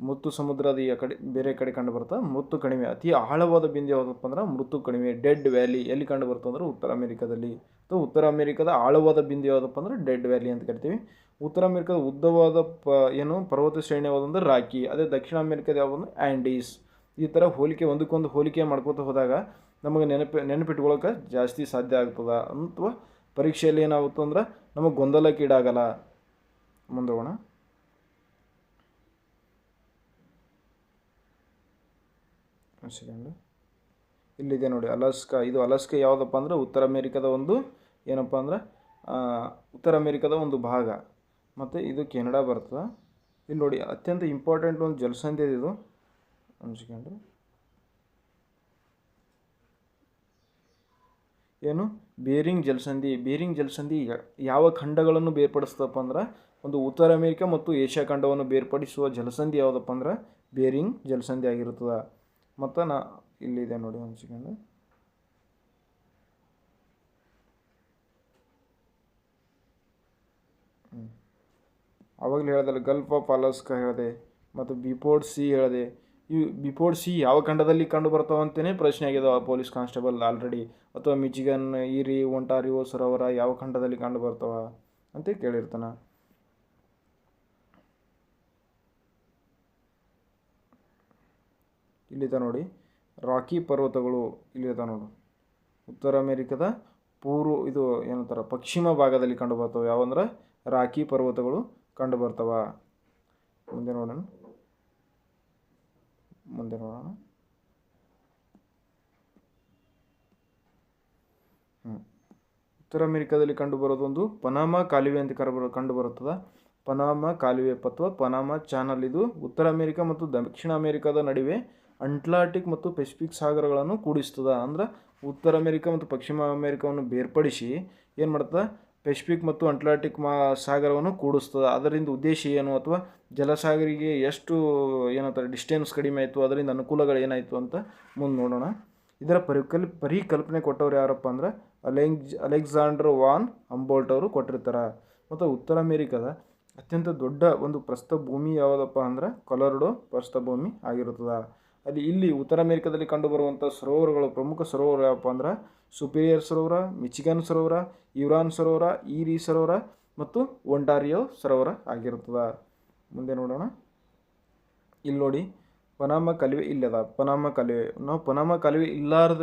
ಮೃತ್ಯು ಸಮುದ್ರದ ಈ ಕಡೆ, ಬೇರೆ ಕಡೆ ಕಂಡು ಬರ್ತದೆ ಮುತ್ತು ಕಣಿವೆ. ಅತಿ ಆಳವಾದ ಬಿಂದು ಯಾವುದಪ್ಪ ಅಂದ್ರೆ ಮೃತ್ತು ಕಣಿವೆ ಡೆಡ್ ವ್ಯಾಲಿ ಎಲ್ಲಿ ಕಂಡು ಬರ್ತದೆ ಅಂದ್ರೆ ಉತ್ತರ ಅಮೆರಿಕದಲ್ಲಿ. ಅಥವಾ ಉತ್ತರ ಅಮೆರಿಕದ ಆಳವಾದ ಬಿಂದು ಯಾವುದಪ್ಪ ಅಂದ್ರೆ ಡೆಡ್ ವ್ಯಾಲಿ ಅಂತ ಕರಿತೀವಿ. ಉತ್ತರ ಅಮೆರಿಕದ ಉದ್ದವಾದ ಪ, ಏನು ಪರ್ವತ ಶ್ರೇಣಿ ಯಾವುದಂದ್ರೆ ರಾಕಿ ಅದೇ ದಕ್ಷಿಣ ಅಮೆರಿಕದ ಯಾವುದಂದ್ರೆ ಆ್ಯಂಡೀಸ್ ಈ ಥರ ಹೋಲಿಕೆ, ಒಂದಕ್ಕೊಂದು ಹೋಲಿಕೆ ಮಾಡ್ಕೋತ ಹೋದಾಗ ನಮಗೆ ನೆನಪು ನೆನಪಿಟ್ಕೊಳ್ಳೋಕೆ ಜಾಸ್ತಿ ಸಾಧ್ಯ ಆಗ್ತದೆ. ಅಥವಾ ಪರೀಕ್ಷೆಯಲ್ಲಿ ಏನಾಗುತ್ತೆ ಅಂದ್ರೆ ನಮಗೆ ಗೊಂದಲಕ್ಕೀಡಾಗಲ್ಲ. ಮುಂದೋಗೋಣ ಸೆಕೆಂಡು ಇಲ್ಲಿದೆ ನೋಡಿ, ಅಲಾಸ್ಕಾ. ಇದು ಅಲಾಸ್ಕಾ ಯಾವುದಪ್ಪ ಅಂದ್ರೆ ಉತ್ತರ ಅಮೇರಿಕಾದ ಒಂದು ಏನಪ್ಪ ಅಂದ್ರೆ ಉತ್ತರ ಅಮೇರಿಕಾದ ಒಂದು ಭಾಗ. ಮತ್ತು ಇದು ಕೆನಡಾ ಬರ್ತದೆ. ಇಲ್ಲಿ ನೋಡಿ, ಅತ್ಯಂತ ಇಂಪಾರ್ಟೆಂಟ್ ಒಂದು ಜಲಸಂಧಿ ಇದೆ ಇದು. ಒಂದು ಸೆಕೆಂಡು ಏನು? ಬೇರಿಂಗ್ ಜಲಸಂಧಿ. ಬೇರಿಂಗ್ ಜಲಸಂಧಿ ಯಾವ ಖಂಡಗಳನ್ನು ಬೇರ್ಪಡಿಸ್ತಪ್ಪ ಅಂದ್ರೆ, ಒಂದು ಉತ್ತರ ಅಮೇರಿಕಾ ಮತ್ತು ಏಷ್ಯಾ ಖಂಡವನ್ನು ಬೇರ್ಪಡಿಸುವ ಜಲಸಂಧಿ ಯಾವುದಪ್ಪ ಅಂದ್ರೆ ಬೇರಿಂಗ್ ಜಲಸಂಧಿ ಆಗಿರ್ತದೆ. ಮತ್ತು ನಾ ಇಲ್ಲಿದೆ ನೋಡಿ ಒಂದು ಸೆಕೆಂಡ್ ಆವಾಗಲೇ ಹೇಳ್ದಲ್ಲ ಗಲ್ಫ್ ಆಫ್ ಅಲಾಸ್ಕ ಹೇಳಿದೆ, ಮತ್ತು ಬಿಪೋರ್ಡ್ ಸಿ ಹೇಳಿದೆ. ಇವು ಬಿಪೋರ್ಡ್ ಸಿ ಯಾವ ಖಂಡದಲ್ಲಿ ಕಂಡು ಬರ್ತಾವಂತಲೇ ಪ್ರಶ್ನೆ ಆಗಿದೆ ಆ ಪೊಲೀಸ್ ಕಾನ್ಸ್ಟೇಬಲ್ ಆಲ್ರೆಡಿ ಅಥವಾ ಮಿಚಿಗನ್ ಈರಿ ಒಂಟಾರಿಯೋ ಸರೋವರ ಯಾವ ಖಂಡದಲ್ಲಿ ಕಂಡು ಬರ್ತಾವ ಅಂತ ಕೇಳಿರ್ತಾನೆ. ಇಲ್ಲಿದೆ ನೋಡಿ. ರಾಕಿ ಪರ್ವತಗಳು ಇಲ್ಲಿದೆ ನೋಡು. ಉತ್ತರ ಅಮೇರಿಕದ ಪೂರ್ವ ಇದು ಏನಂತಾರೆ, ಪಶ್ಚಿಮ ಭಾಗದಲ್ಲಿ ಕಂಡು ಬರ್ತವೆ ಯಾವಂದ್ರೆ? ರಾಕಿ ಪರ್ವತಗಳು ಕಂಡು ಬರ್ತವ ಮುಂದೆ ನೋಡೋಣ. ಮುಂದೆ ನೋಡೋಣ. ಹ್ಮ್. ಉತ್ತರ ಅಮೆರಿಕಾದಲ್ಲಿ ಕಂಡುಬರೋದೊಂದು ಪನಾಮ ಕಾಲುವೆ ಅಂತ ಕಂಡು ಬರುತ್ತದೆ ಪನಾಮ ಕಾಲುವೆ ಅಥವಾ ಪನಾಮ ಚಾನಲ್. ಇದು ಉತ್ತರ ಅಮೆರಿಕ ಮತ್ತು ದಕ್ಷಿಣ ಅಮೇರಿಕಾದ ನಡುವೆ ಅಂಟ್ಲಾಂಟಿಕ್ ಮತ್ತು ಪೆಸಿಫಿಕ್ ಸಾಗರಗಳನ್ನು ಕೂಡಿಸ್ತದ. ಅಂದ್ರೆ ಉತ್ತರ ಅಮೆರಿಕ ಮತ್ತು ಪಶ್ಚಿಮ ಅಮೆರಿಕವನ್ನು ಬೇರ್ಪಡಿಸಿ ಏನು ಮಾಡ್ತದೆ? ಪೆಸಿಫಿಕ್ ಮತ್ತು ಅಂಟ್ಲಾಂಟಿಕ್ ಮಾ ಸಾಗರವನ್ನು ಕೂಡಿಸ್ತದೆ. ಅದರಿಂದ ಉದ್ದೇಶ ಏನು? ಅಥವಾ ಜಲಸಾಗರಿಗೆ ಎಷ್ಟು ಏನಂತಾರೆ ಡಿಸ್ಟೆನ್ಸ್ ಕಡಿಮೆ ಆಯಿತು, ಅದರಿಂದ ಅನುಕೂಲಗಳು ಏನಾಯಿತು ಅಂತ ಮುಂದೆ ನೋಡೋಣ. ಇದರ ಪರಿಕಲ್, ಪರಿಕಲ್ಪನೆ ಕೊಟ್ಟವ್ರು ಯಾರಪ್ಪ ಅಂದ್ರೆ ಅಲೆಂಜ್ ಅಲೆಕ್ಸಾಂಡರ್ ವಾನ್ ಅಂಬೋಲ್ಟ್ ಅವರು ಕೊಟ್ಟಿರ್ತಾರೆ. ಮತ್ತು ಉತ್ತರ ಅಮೆರಿಕದ ಅತ್ಯಂತ ದೊಡ್ಡ ಒಂದು ಪ್ರಸ್ಥಭೂಮಿ ಯಾವುದಪ್ಪ ಅಂದ್ರೆ ಕೊಲರ್ಡೋ ಪ್ರಸ್ಥಭೂಮಿ ಆಗಿರುತ್ತದೆ ಅಲ್ಲಿ ಇಲ್ಲಿ ಉತ್ತರ ಅಮೇರಿಕಾದಲ್ಲಿ ಕಂಡುಬರುವಂಥ ಸರೋವರಗಳು, ಪ್ರಮುಖ ಸರೋವರ ಯಾವಪ್ಪ ಅಂದ್ರೆ ಸುಪೀರಿಯರ್ ಸರೋವರ, ಮಿಚಿಗನ್ ಸರೋವರ, ಯುರಾನ್ ಸರೋವರ, ಈರಿ ಸರೋವರ ಮತ್ತು ಒಂಟಾರಿಯೋ ಸರೋವರ ಆಗಿರುತ್ತದೆ. ಮುಂದೆ ನೋಡೋಣ. ಇಲ್ಲಿ ನೋಡಿ, ಪನಾಮ ಕಲಿವೆ ಇಲ್ಲದ, ಪನಾಮ ಕಲಿವೆ. ನಾವು ಪನಾಮ ಕಲಿವೆ ಇಲ್ಲಾರ್ದ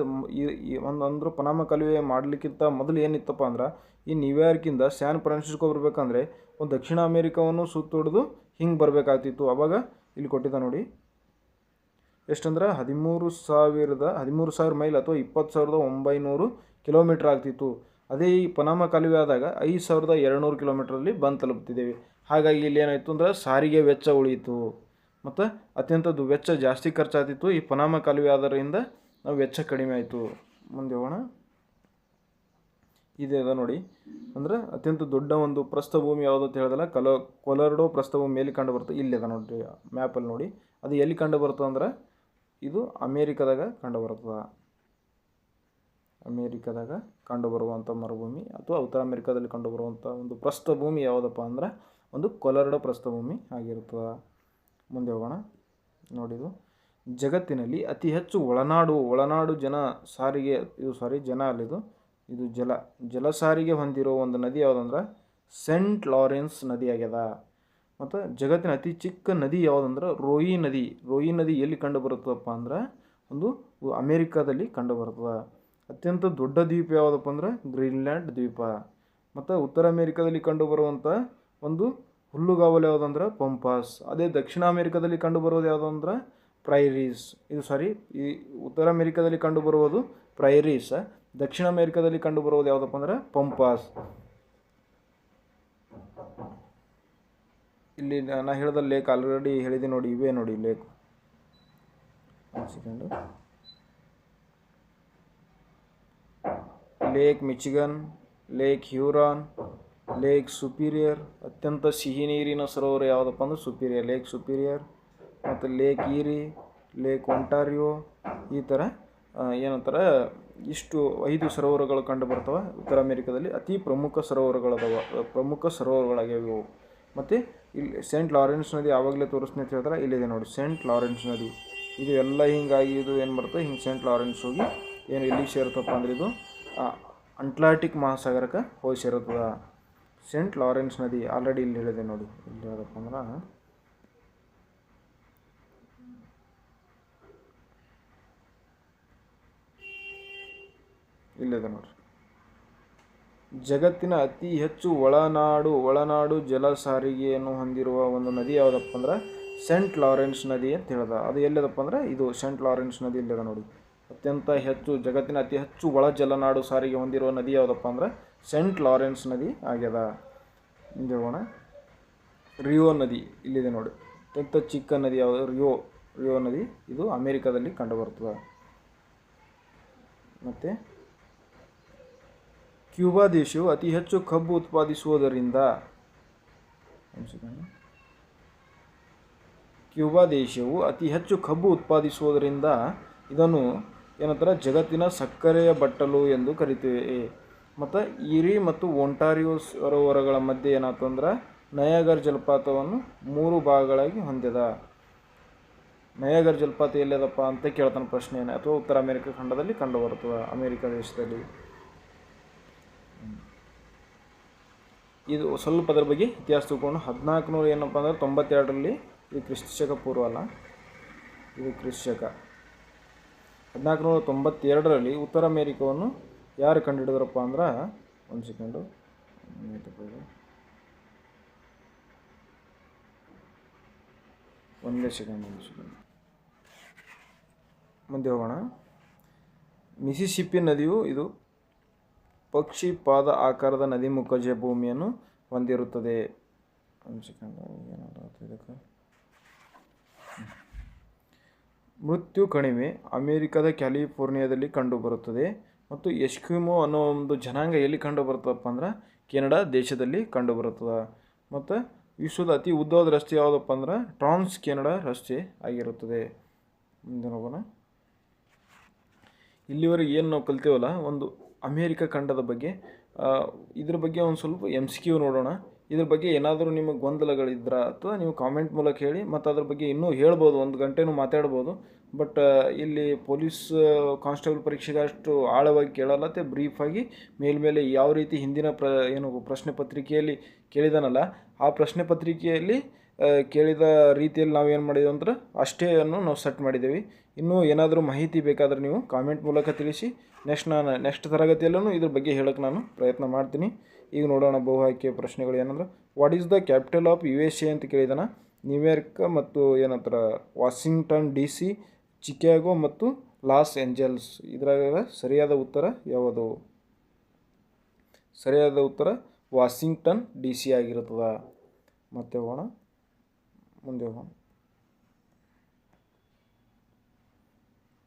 ಒಂದು, ಅಂದ್ರೆ ಪನಾಮ ಕಲಿವೆ ಮಾಡಲಿಕ್ಕಿಂತ ಮೊದಲು ಏನಿತ್ತಪ್ಪ ಅಂದ್ರೆ, ಈ ನ್ಯೂಯಾರ್ಕಿಂದ ಸ್ಯಾನ್ ಫ್ರಾನ್ಸಿಸ್ಕೋ ಬರಬೇಕಂದ್ರೆ, ಒಂದು ದಕ್ಷಿಣ ಅಮೇರಿಕಾವನ್ನು ಸುತ್ತೊಡೆದು ಹಿಂಗೆ ಬರಬೇಕಾಗ್ತಿತ್ತು. ಅವಾಗ ಇಲ್ಲಿ ಕೊಟ್ಟಿದ್ದ ನೋಡಿ ಎಷ್ಟಂದ್ರೆ? ಹದಿಮೂರು ಸಾವಿರದ, ಹದಿಮೂರು ಸಾವಿರ ಮೈಲ್ ಅಥವಾ ಇಪ್ಪತ್ತು ಸಾವಿರದ ಒಂಬೈನೂರು ಕಿಲೋಮೀಟ್ರ್ ಆಗ್ತಿತ್ತು. ಅದೇ ಈ ಪನಾಮ ಕಾಲುವೆ ಆದಾಗ ಐದು ಸಾವಿರದ ಎರಡುನೂರು ಕಿಲೋಮೀಟ್ರಲ್ಲಿ ಬಂದು ತಲುಪ್ತಿದ್ದೇವೆ ಹಾಗಾಗಿ ಇಲ್ಲಿ ಏನಾಯಿತು ಅಂದ್ರೆ ಸಾರಿಗೆ ವೆಚ್ಚ ಉಳಿಯಿತು. ಮತ್ತು ಅತ್ಯಂತ ದು- ವೆಚ್ಚ ಜಾಸ್ತಿ ಖರ್ಚಾಗ್ತಿತ್ತು. ಈ ಪನಾಮ ಕಾಲುವೆ ಆದರಿಂದ ನಾವು ವೆಚ್ಚ ಕಡಿಮೆ ಆಯಿತು. ಮುಂದೆ ಹೋಗೋಣ. ಇದೆ ನೋಡಿ. ಅಂದ್ರೆ ಅತ್ಯಂತ ದೊಡ್ಡ ಒಂದು ಪ್ರಸ್ಥಭೂಮಿ ಯಾವುದು ಅಂತ ಹೇಳಿದಲ್ಲ, ಕಲೋ, ಕೊಲರ್ಡೋ ಪ್ರಸ್ಥಭೂಮಿ ಎಲ್ಲಿ ಕಂಡು ಬರ್ತದೆ ಇಲ್ಲಿ ಅದ ನೋಡ್ರಿ ಮ್ಯಾಪಲ್ಲಿ ನೋಡಿ. ಅದು ಎಲ್ಲಿ ಕಂಡು ಬರ್ತದೆ ಅಂದ್ರೆ ಇದು ಅಮೇರಿಕದಾಗ ಕಂಡು ಬರ್ತದೆ ಅಮೇರಿಕದಾಗ ಕಂಡುಬರುವಂಥ ಮರುಭೂಮಿ ಅಥವಾ ಉತ್ತರ ಅಮೇರಿಕಾದಲ್ಲಿ ಕಂಡುಬರುವಂಥ ಒಂದು ಪ್ರಸ್ಥಭೂಮಿ ಯಾವುದಪ್ಪ ಅಂದ್ರೆ ಒಂದು ಕೊಲರಡ ಪ್ರಸ್ಥಭೂಮಿ ಆಗಿರ್ತದೆ ಮುಂದೆ ಹೋಗೋಣ. ನೋಡಿದು ಜಗತ್ತಿನಲ್ಲಿ ಅತಿ ಹೆಚ್ಚು ಒಳನಾಡು ಒಳನಾಡು ಜನ ಸಾರಿಗೆ, ಇದು ಸಾರಿ ಜನ ಅಲ್ಲಿದು ಇದು. ಜಲ ಜಲ. ಸಾರಿಗೆ ಹೊಂದಿರೋ ಒಂದು ನದಿ ಯಾವುದಂದ್ರೆ ಸೆಂಟ್ ಲಾರೆನ್ಸ್ ನದಿ ಆಗ್ಯದ ಮತ್ತು ಜಗತ್ತಿನ ಅತಿ ಚಿಕ್ಕ ನದಿ ಯಾವುದಂದ್ರೆ ರೋಯಿ ನದಿ. ರೋಯಿ ನದಿ ಎಲ್ಲಿ ಕಂಡು ಬರುತ್ತದಪ್ಪ ಅಂದ್ರೆ ಒಂದು ಅಮೇರಿಕಾದಲ್ಲಿ ಕಂಡು ಬರ್ತದೆ ಅತ್ಯಂತ ದೊಡ್ಡ ದ್ವೀಪ ಯಾವುದಪ್ಪ ಅಂದ್ರೆ ಗ್ರೀನ್ಲ್ಯಾಂಡ್ ದ್ವೀಪ. ಮತ್ತು ಉತ್ತರ ಅಮೇರಿಕಾದಲ್ಲಿ ಕಂಡುಬರುವಂಥ ಒಂದು ಹುಲ್ಲುಗಾವಲು ಯಾವುದಂದ್ರೆ ಪಂಪಾಸ್. ಅದೇ ದಕ್ಷಿಣ ಅಮೇರಿಕಾದಲ್ಲಿ ಕಂಡುಬರೋದು ಯಾವುದು ಅಂದ್ರೆ ಪ್ರೈರೀಸ್. ಇದು ಸಾರಿ, ಈ ಉತ್ತರ ಅಮೇರಿಕಾದಲ್ಲಿ ಕಂಡುಬರುವುದು ಪ್ರೈರೀಸ್. ದಕ್ಷಿಣ ಅಮೇರಿಕಾದಲ್ಲಿ ಕಂಡುಬರುವುದು ಯಾವುದಪ್ಪ ಅಂದ್ರೆ ಪಂಪಾಸ್. ಇಲ್ಲಿ ನಾನು ಹೇಳಿದ ಲೇಕ್ ಆಲ್ರೆಡಿ ಹೇಳಿದೆ ನೋಡಿ, ಇವೇ ನೋಡಿ ಲೇಕ್ ಒಂದು second Lake Michigan Lake Huron Lake Superior, ಅತ್ಯಂತ ಸಿಹಿ ನೀರಿನ ಸರೋವರ ಯಾವುದಪ್ಪ ಅಂದ್ರೆ ಸುಪೀರಿಯರ್ ಲೇಕ್ ಸುಪೀರಿಯರ್, ಮತ್ತು ಲೇಕ್ ಈರಿ ಲೇಕ್ ಒಂಟಾರಿಯೋ, ಈ ಥರ ಏನಂತಾರೆ, ಇಷ್ಟು ಐದು ಸರೋವರಗಳು ಕಂಡು ಬರ್ತವೆ. ಉತ್ತರ ಅಮೇರಿಕಾದಲ್ಲಿ ಅತಿ ಪ್ರಮುಖ ಸರೋವರಗಳದಾವ, ಪ್ರಮುಖ ಸರೋವರಗಳಾಗ್ಯಾವ ಮತ್ತು ಇಲ್ಲಿ ಸೇಂಟ್ ಲಾರೆನ್ಸ್ ನದಿ ಯಾವಾಗಲೇ ತೋರಿಸ್ತೀನಿ ಅಂತ ಹೇಳ್ತಾರೆ, ಇಲ್ಲಿದೆ ನೋಡಿ ಸೇಂಟ್ ಲಾರೆನ್ಸ್ ನದಿ. ಇದು ಎಲ್ಲ ಹಿಂಗಾಗಿ ಇದು ಏನು ಬರುತ್ತೆ? ಹಿಂಗೆ ಸೇಂಟ್ ಲಾರೆನ್ಸ್ ಹೋಗಿ ಏನು ಇಲ್ಲಿ ಸೇರುತ್ತಪ್ಪ ಅಂದ್ರೆ ಇದು ಅಟ್ಲಾಂಟಿಕ್ ಮಹಾಸಾಗರಕ್ಕೆ ಹೋಗಿ ಸೇರುತ್ತದ. ಸೇಂಟ್ ಲಾರೆನ್ಸ್ ನದಿ ಆಲ್ರೆಡಿ ಇಲ್ಲಿ ಹೇಳಿದೆ ನೋಡಿ. ಇಲ್ಲಿ ಯಾವುದಪ್ಪ ಅಂದ್ರೆ, ಇಲ್ಲಿದೆ ನೋಡ್ರಿ ಜಗತ್ತಿನ ಅತಿ ಹೆಚ್ಚು ಒಳನಾಡು ಒಳನಾಡು ಜಲ ಸಾರಿಗೆಯನ್ನು ಹೊಂದಿರುವ ಒಂದು ನದಿ ಯಾವುದಪ್ಪ ಅಂದ್ರೆ ಸೆಂಟ್ ಲಾರೆನ್ಸ್ ನದಿ ಅಂತ ಹೇಳ್ದ. ಅದು ಎಲ್ಲಿದಪ್ಪ ಅಂದ್ರೆ ಇದು ಸೆಂಟ್ ಲಾರೆನ್ಸ್ ನದಿ ಇಲ್ಲದ ನೋಡಿ. ಅತ್ಯಂತ ಹೆಚ್ಚು, ಜಗತ್ತಿನ ಅತಿ ಹೆಚ್ಚು ಒಳ ಜಲನಾಡು ಸಾರಿಗೆ ಹೊಂದಿರುವ ನದಿ ಯಾವುದಪ್ಪ ಅಂದ್ರೆ ಸೆಂಟ್ ಲಾರೆನ್ಸ್ ನದಿ ಆಗ್ಯದ. ಹೋಗೋಣ ರಿಯೋ ನದಿ ಇಲ್ಲಿದೆ ನೋಡಿ. ಅತ್ಯಂತ ಚಿಕ್ಕ ನದಿ ಯಾವುದು? ರಿಯೋ ರಿಯೋ ನದಿ. ಇದು ಅಮೇರಿಕಾದಲ್ಲಿ ಕಂಡುಬರ್ತದೆ. ಮತ್ತು ಕ್ಯೂಬಾ ದೇಶವು ಅತಿ ಹೆಚ್ಚು ಕಬ್ಬು ಉತ್ಪಾದಿಸುವುದರಿಂದ ಕ್ಯೂಬಾ ದೇಶವು ಅತಿ ಹೆಚ್ಚು ಕಬ್ಬು ಉತ್ಪಾದಿಸುವುದರಿಂದ ಇದನ್ನು ಏನಂತಾರೆ, ಜಗತ್ತಿನ ಸಕ್ಕರೆಯ ಬಟ್ಟಲು ಎಂದು ಕರಿತೇವೆ. ಮತ್ತು ಈರಿ ಮತ್ತು ಒಂಟಾರಿಯೋ ಸರೋವರಗಳ ಮಧ್ಯೆ ಏನಾಯ್ತು ಅಂದ್ರೆ, ನಯಾಗರ್ ಜಲಪಾತವನ್ನು ಮೂರು ಭಾಗಗಳಾಗಿ ಹೊಂದಿದ ನಯಾಗರ್ ಜಲಪಾತ ಎಲ್ಲಿದಪ್ಪ ಅಂತ ಕೇಳ್ತಾನೆ ಪ್ರಶ್ನೆ ಅಥವಾ ಉತ್ತರ ಅಮೆರಿಕ ಖಂಡದಲ್ಲಿ ಕಂಡುಬರುತ್ತದೆ ಅಮೆರಿಕ ದೇಶದಲ್ಲಿ. ಇದು ಸ್ವಲ್ಪ ಅದ್ರ ಬಗ್ಗೆ ಇತಿಹಾಸ ತಿಳ್ಕೊಂಡು ಹದಿನಾಲ್ಕು ನೂರ ಏನಪ್ಪ ಅಂದ್ರೆ ತೊಂಬತ್ತೆರಡರಲ್ಲಿ ಇದು ಕ್ರಿಸ್ತಶಕ ಪೂರ್ವ ಅಲ್ಲ ಇದು ಕ್ರಿಸ್ತಶಕ. ಹದಿನಾಲ್ಕು ನೂರ ತೊಂಬತ್ತೆರಡರಲ್ಲಿ ಉತ್ತರ ಅಮೇರಿಕವನ್ನು ಯಾರು ಕಂಡುಹಿಡಿದ್ರಪ್ಪ ಅಂದ್ರೆ ಒಂದು ಸೆಕೆಂಡು ಒಂದೇ ಸೆಕೆಂಡ್ ಒಂದು ಸೆಕೆಂಡ್ ಮುಂದೆ ಹೋಗೋಣ. ಮಿಸಿಸಿಪ್ಪಿ ನದಿಯು ಇದು ಪಕ್ಷಿ ಪಾದ ಆಕಾರದ ನದಿ ಮುಖಜ ಭೂಮಿಯನ್ನು ಹೊಂದಿರುತ್ತದೆ. ಮೃತ್ಯು ಕಣಿವೆ ಅಮೇರಿಕಾದ ಕ್ಯಾಲಿಫೋರ್ನಿಯಾದಲ್ಲಿ ಕಂಡುಬರುತ್ತದೆ ಮತ್ತು ಎಸ್ಕ್ಯೂಮೋ ಅನ್ನೋ ಒಂದು ಜನಾಂಗ ಎಲ್ಲಿ ಕಂಡುಬರ್ತದಪ್ಪ ಅಂದ್ರೆ ಕೆನಡಾ ದೇಶದಲ್ಲಿ ಕಂಡುಬರುತ್ತದೆ. ಮತ್ತು ವಿಶ್ವದ ಅತಿ ಉದ್ದವಾದ ರಸ್ತೆ ಯಾವುದಪ್ಪ ಅಂದ್ರೆ ಟ್ರಾನ್ಸ್ ಕೆನಡಾ ರಸ್ತೆ ಆಗಿರುತ್ತದೆ. ಮುಂದೆ ಹೋಗೋಣ ಇಲ್ಲಿವರೆಗೆ ಏನು ನಾವು ಕಲ್ತೀವಲ್ಲ, ಒಂದು ಅಮೇರಿಕ ಖಂಡದ ಬಗ್ಗೆ ಇದ್ರ ಬಗ್ಗೆ ಒಂದು ಸ್ವಲ್ಪ ಎಂ ಕ್ಯೂ ನೋಡೋಣ. ಇದ್ರ ಬಗ್ಗೆ ಏನಾದರೂ ನಿಮಗೆ ಗೊಂದಲಗಳಿದ್ರ ಅಥವಾ ನೀವು ಕಾಮೆಂಟ್ ಮೂಲಕ ಹೇಳಿ, ಮತ್ತು ಅದ್ರ ಬಗ್ಗೆ ಇನ್ನೂ ಹೇಳ್ಬೋದು, ಒಂದು ಗಂಟೆನೂ ಮಾತಾಡ್ಬೋದು. ಬಟ್ ಇಲ್ಲಿ ಪೊಲೀಸ್ ಕಾನ್ಸ್ಟೇಬಲ್ ಪರೀಕ್ಷೆಗೆ ಅಷ್ಟು ಆಳವಾಗಿ ಕೇಳಲ್ಲ, ಮತ್ತು ಬ್ರೀಫಾಗಿ ಮೇಲ್ಮೇಲೆ ಯಾವ ರೀತಿ ಹಿಂದಿನ ಪ್ರ, ಏನು ಪ್ರಶ್ನೆ ಪತ್ರಿಕೆಯಲ್ಲಿ ಕೇಳಿದಾನಲ್ಲ, ಆ ಪ್ರಶ್ನೆ ಪತ್ರಿಕೆಯಲ್ಲಿ ಕೇಳಿದ ರೀತಿಯಲ್ಲಿ ನಾವು ಏನು ಮಾಡಿದ್ವಿ ಅಂದ್ರೆ ಅಷ್ಟೇ ಅನ್ನು ನಾವು ಸೆಟ್ ಮಾಡಿದ್ದೀವಿ ಇನ್ನೂ ಏನಾದರೂ ಮಾಹಿತಿ ಬೇಕಾದರೆ ನೀವು ಕಾಮೆಂಟ್ ಮೂಲಕ ತಿಳಿಸಿ. ನೆಕ್ಸ್ಟ್ ನಾನು ನೆಕ್ಸ್ಟ್ ತರಗತಿಯಲ್ಲೂ ಇದ್ರ ಬಗ್ಗೆ ಹೇಳೋಕ್ಕೆ ನಾನು ಪ್ರಯತ್ನ ಮಾಡ್ತೀನಿ. ಈಗ ನೋಡೋಣ ಬಹು ಆಯ್ಕೆ ಪ್ರಶ್ನೆಗಳು ಏನಂದ್ರೆ what is the capital of U S A ಅಂತ ಕೇಳಿದಾನ. ನ್ಯೂಯಾರ್ಕ್ ಮತ್ತು ಏನಂತಾರೆ ವಾಷಿಂಗ್ಟನ್ ಡಿ ಸಿ ಚಿಕಾಗೋ ಮತ್ತು ಲಾಸ್ ಏಂಜಲ್ಸ್ ಇದ್ರಾಗ ಸರಿಯಾದ ಉತ್ತರ ಯಾವುದು? ಸರಿಯಾದ ಉತ್ತರ ವಾಷಿಂಗ್ಟನ್ ಡಿ ಸಿ ಆಗಿರುತ್ತದೆ ಮತ್ತೆ ಹೋಗೋಣ. ಮುಂದೆ ಹೋಗೋಣ.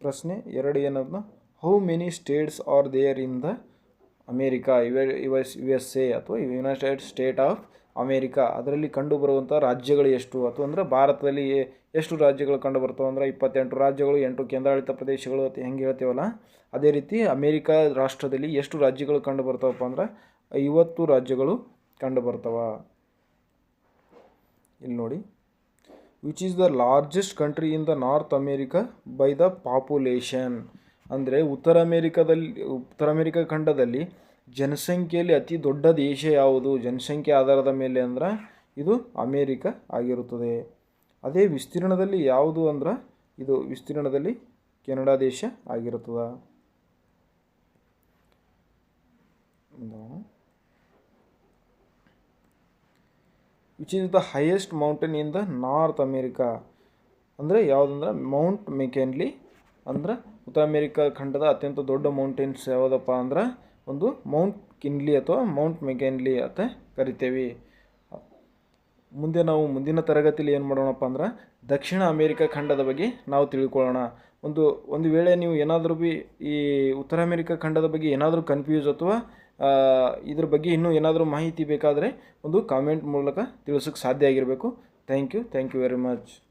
ಪ್ರಶ್ನೆ ಎರಡು ಏನದ how many states are there in the America U S U S A ಅಥವಾ ಯುನೈಟೆಡ್ ಸ್ಟೇಟ್ ಆಫ್ ಅಮೇರಿಕಾ ಅದರಲ್ಲಿ ಕಂಡುಬರುವಂಥ ರಾಜ್ಯಗಳು ಎಷ್ಟು? ಅಥವಾ ಅಂದರೆ ಭಾರತದಲ್ಲಿ ಎಷ್ಟು ರಾಜ್ಯಗಳು ಕಂಡು ಬರ್ತವೆ ಅಂದ್ರೆ ಇಪ್ಪತ್ತೆಂಟು ರಾಜ್ಯಗಳು, ಎಂಟು ಕೇಂದ್ರಾಡಳಿತ ಪ್ರದೇಶಗಳು ಅಂತ ಹೆಂಗೆ ಹೇಳ್ತೀವಲ್ಲ? ಅದೇ ರೀತಿ ಅಮೇರಿಕಾ ರಾಷ್ಟ್ರದಲ್ಲಿ ಎಷ್ಟು ರಾಜ್ಯಗಳು ಕಂಡು ಬರ್ತಾವಪ್ಪ ಅಂದ್ರೆ ಐವತ್ತು ರಾಜ್ಯಗಳು ಕಂಡು ಬರ್ತಾವ ಇಲ್ಲಿ ನೋಡಿ. Which is the largest country in the North America by the population ಅಂದರೆ ಉತ್ತರ ಅಮೇರಿಕಾದಲ್ಲಿ, ಉತ್ತರ ಅಮೇರಿಕಾ ಖಂಡದಲ್ಲಿ ಜನಸಂಖ್ಯೆಯಲ್ಲಿ ಅತಿ ದೊಡ್ಡ ದೇಶ ಯಾವುದು? ಜನಸಂಖ್ಯೆ ಆಧಾರದ ಮೇಲೆ ಅಂದ್ರೆ ಇದು ಅಮೇರಿಕ ಆಗಿರುತ್ತದೆ. ಅದೇ ವಿಸ್ತೀರ್ಣದಲ್ಲಿ ಯಾವುದು ಅಂದ್ರೆ ಇದು ವಿಸ್ತೀರ್ಣದಲ್ಲಿ ಕೆನಡಾ ದೇಶ ಆಗಿರುತ್ತದೆ. Which is the highest mountain in the North America ಅಂದರೆ ಯಾವುದಂದ್ರೆ ಮೌಂಟ್ ಮೆಕೆನ್ಲಿ ಅಂದ್ರೆ ಉತ್ತರ ಅಮೇರಿಕಾ ಖಂಡದ ಅತ್ಯಂತ ದೊಡ್ಡ ಮೌಂಟೇನ್ಸ್ ಯಾವುದಪ್ಪ ಅಂದ್ರೆ ಒಂದು ಮೌಂಟ್ ಕಿನ್ಲಿ ಅಥವಾ ಮೌಂಟ್ ಮೆಕೆನ್ಲಿ ಅಂತ ಕರಿತೇವೆ. ಮುಂದೆ ನಾವು ಮುಂದಿನ ತರಗತಿಯಲ್ಲಿ ಏನು ಮಾಡೋಣಪ್ಪ ಅಂದ್ರೆ ದಕ್ಷಿಣ ಅಮೇರಿಕಾ ಖಂಡದ ಬಗ್ಗೆ ನಾವು ತಿಳ್ಕೊಳ್ಳೋಣ. ಒಂದು ಒಂದು ವೇಳೆ ನೀವು ಏನಾದರೂ ಭೀ ಈ ಉತ್ತರ ಅಮೇರಿಕಾ ಖಂಡದ ಬಗ್ಗೆ ಏನಾದರೂ ಕನ್ಫ್ಯೂಸ್ ಅಥವಾ ಇದ್ರ ಬಗ್ಗೆ ಇನ್ನೂ ಏನಾದರೂ ಮಾಹಿತಿ ಬೇಕಾದರೆ ಒಂದು ಕಾಮೆಂಟ್ ಮೂಲಕ ತಿಳಿಸೋಕ್ಕೆ ಸಾಧ್ಯ ಆಗಿರಬೇಕು. Thank you thank you very much